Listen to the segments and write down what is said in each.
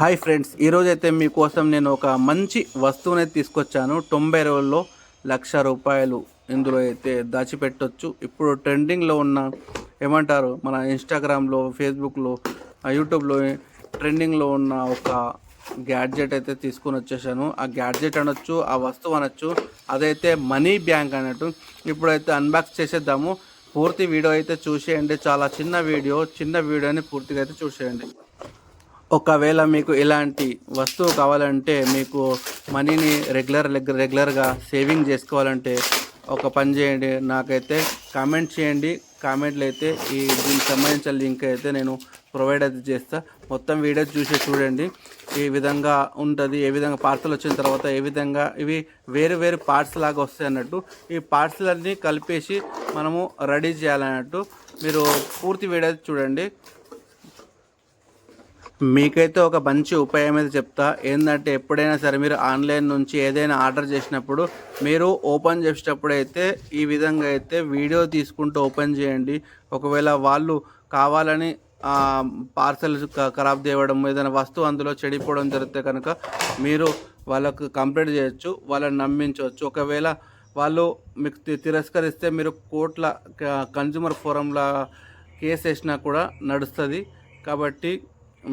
Hi friends ఈరోజు అయితే మీకోసం నేను ఒక మంచి వస్తువుని తీసుకొచ్చాను. తొంభై రోజుల్లో లక్ష రూపాయలు ఇందులో అయితే దాచిపెట్టొచ్చు. ఇప్పుడు ట్రెండింగ్లో ఉన్న ఏమంటారు మన ఇన్స్టాగ్రామ్లో ఫేస్బుక్లో యూట్యూబ్లో ట్రెండింగ్లో ఉన్న ఒక గ్యాడ్జెట్ అయితే తీసుకొని వచ్చేసాను. ఆ గ్యాడ్జెట్ అనొచ్చు ఆ వస్తువు అనొచ్చు అదైతే మనీ బ్యాంక్ అన్నట్టు. ఇప్పుడైతే అన్బాక్స్ చేసేద్దాము. పూర్తి వీడియో అయితే చూసేయండి. చాలా చిన్న వీడియో చిన్న వీడియోని పూర్తిగా అయితే చూసేయండి. ఒకవేళ మీకు ఇలాంటి వస్తువు కావాలంటే మీకు మనీని రెగ్యులర్ రెగ్యులర్గా సేవింగ్ చేసుకోవాలంటే ఒక పని చేయండి. నాకైతే కామెంట్ చేయండి. కామెంట్లు అయితే ఈ దీనికి సంబంధించిన లింక్ అయితే నేను ప్రొవైడ్ అయితే చేస్తా. మొత్తం వీడియో చూసి చూడండి. ఈ విధంగా ఉంటుంది ఏ విధంగా పార్సల్ వచ్చిన తర్వాత ఏ విధంగా ఇవి వేరు వేరు పార్ట్స్ లాగా వస్తాయి అన్నట్టు ఈ పార్ట్స్లన్నీ కలిపేసి మనము రెడీ చేయాలన్నట్టు మీరు పూర్తి వీడియో చూడండి. మీకైతే ఒక మంచి ఉపాయం అయితే చెప్తా. ఏంటంటే ఎప్పుడైనా సరే మీరు ఆన్లైన్ నుంచి ఏదైనా ఆర్డర్ చేసినప్పుడు మీరు ఓపెన్ చేసేటప్పుడు అయితే ఈ విధంగా అయితే వీడియో తీసుకుంటూ ఓపెన్ చేయండి. ఒకవేళ వాళ్ళు కావాలని పార్సల్ ఖరాబ్ చేయడం ఏదైనా వస్తువు అందులో చెడిపోవడం జరిగితే కనుక మీరు వాళ్ళకు కంప్లైంట్ చేయొచ్చు వాళ్ళని నమ్మించవచ్చు. ఒకవేళ వాళ్ళు మీకు తిరస్కరిస్తే మీరు కోట్ల కన్జ్యూమర్ ఫోరంల కేసు వేసినా కూడా నడుస్తుంది. కాబట్టి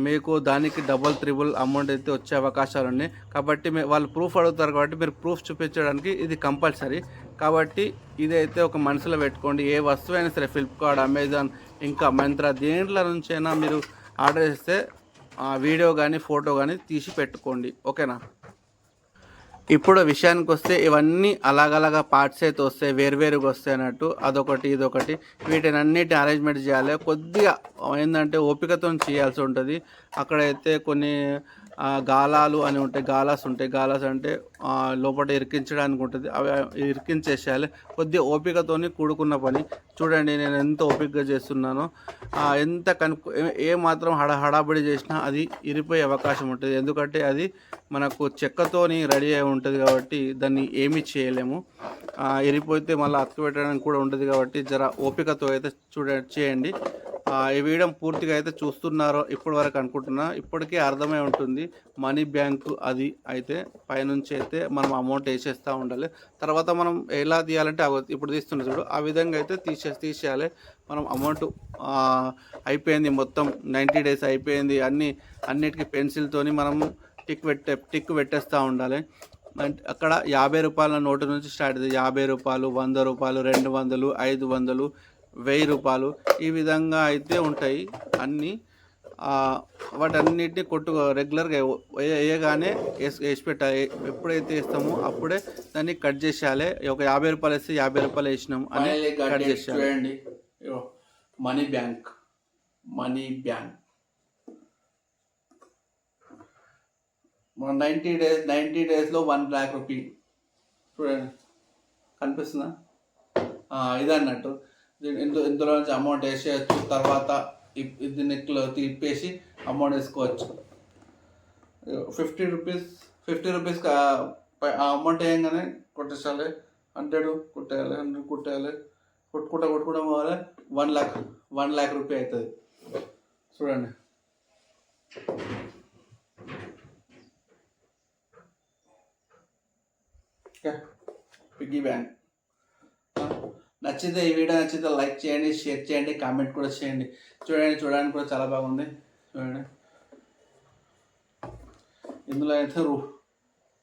మీకు దానికి డబల్ త్రిబుల్ అమౌంట్ అయితే వచ్చే అవకాశాలు ఉన్నాయి. కాబట్టి వాళ్ళు ప్రూఫ్ అడుగుతారు కాబట్టి మీరు ప్రూఫ్ చూపించడానికి ఇది కంపల్సరీ కాబట్టి ఇదైతే ఒక మనసులో పెట్టుకోండి. ఏ వస్తువు అయినా సరే ఫ్లిప్కార్ట్ అమెజాన్ ఇంకా మంత్ర దేంట్లో నుంచైనా మీరు ఆర్డర్ చేస్తే వీడియో కానీ ఫోటో కానీ తీసి పెట్టుకోండి. ఓకేనా? ఇప్పుడు విషయానికి వస్తే ఇవన్నీ అలాగలాగా పార్ట్స్ అయితే వస్తాయి వేరువేరుగా వస్తాయి అన్నట్టు అదొకటి ఇదొకటి. వీటిని అన్నిటి అరేంజ్మెంట్ చేయాలి. కొద్దిగా ఏంటంటే ఓపికతో చేయాల్సి ఉంటుంది. అక్కడైతే కొన్ని గాలాలు అని ఉంటాయి గాలాస్ ఉంటాయి గాలాస్ అంటే లోపల ఇరికించడానికి ఉంటుంది. అవి ఇరికించేసేయాలి. కొద్దిగా ఓపికతోని కూడుకున్న పని. చూడండి నేను ఎంత ఓపికగా చేస్తున్నానో. ఎంత కను ఏ మాత్రం హడ హడాబడి చేసినా అది ఇరిపోయే అవకాశం ఉంటుంది. ఎందుకంటే అది మనకు చెక్కతోని రెడీ అయి ఉంటుంది కాబట్టి దాన్ని ఏమీ చేయలేము. ఇరిపోతే మళ్ళీ అతకబెట్టడానికి కూడా ఉంటుంది కాబట్టి జర ఓపికతో అయితే చూడ చేయండి. ఈ వీడియో పూర్తిగా అయితే చూస్తున్నారో ఇప్పటి వరకు అనుకుంటున్నా. ఇప్పటికే అర్థమై ఉంటుంది. మనీ బ్యాంకు అది అయితే పైనుంచి అయితే మనం అమౌంట్ వేసేస్తూ ఉండాలి. తర్వాత మనం ఎలా తీయాలంటే ఇప్పుడు తీస్తున్న చూడు. ఆ విధంగా అయితే తీసే తీసేయాలి. మనం అమౌంట్ అయిపోయింది మొత్తం. నైంటీ డేస్ అయిపోయింది. అన్ని అన్నిటికీ పెన్సిల్తోని మనము టిక్ పెట్టే టిక్ పెట్టేస్తూ ఉండాలి. అక్కడ యాభై రూపాయల నోటు నుంచి స్టార్ట్ అవుతుంది. యాభై రూపాయలు వంద రూపాయలు రెండు వందలు ఐదు వందలు వెయ్యి రూపాయలు ఈ విధంగా అయితే ఉంటాయి. అన్నీ వాటన్నిటిని కొట్టు రెగ్యులర్గా వేయగానే వేసి వేసి పెట్టాలి ఎప్పుడైతే వేస్తామో అప్పుడే దాన్ని కట్ చేసేయాలి. ఒక యాభై రూపాయలు వేస్తే యాభై రూపాయలు వేసినాం అని కట్ చేసేయాలి. Money bank money bank. Ninety days ninety డేస్లో వన్ ల్యాక్ రూపీ. చూడండి. కనిపిస్తుందా? ఇదన్నట్టు. ఇందు ఇందులో నుంచి అమౌంట్ వేసేయచ్చు. తర్వాత ఇది నెక్లో తిప్పేసి అమౌంట్ వేసుకోవచ్చు. Fifty rupees fifty rupees amount వేయంగానే కొట్టేసాలి హండ్రెడ్ కుట్టేయాలి హండ్రెడ్ కుట్టేయాలి. కొట్టుకుంటా కొట్టుకుంటా పోవాలి. One lakh one lakh rupee అవుతుంది చూడండి. పిగ్గీ బ్యాంక్ నచ్చితే ఈ వీడియో నచ్చితే లైక్ చేయండి షేర్ చేయండి కామెంట్ కూడా చేయండి. చూడండి చూడడానికి కూడా చాలా బాగుంది. చూడండి. ఇందులో అయితే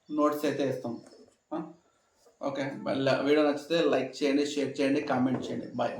నోట్స్ అయితే ఇస్తాం ఓకే. వీడియో నచ్చితే లైక్ చేయండి షేర్ చేయండి కామెంట్ చేయండి. బాయ్.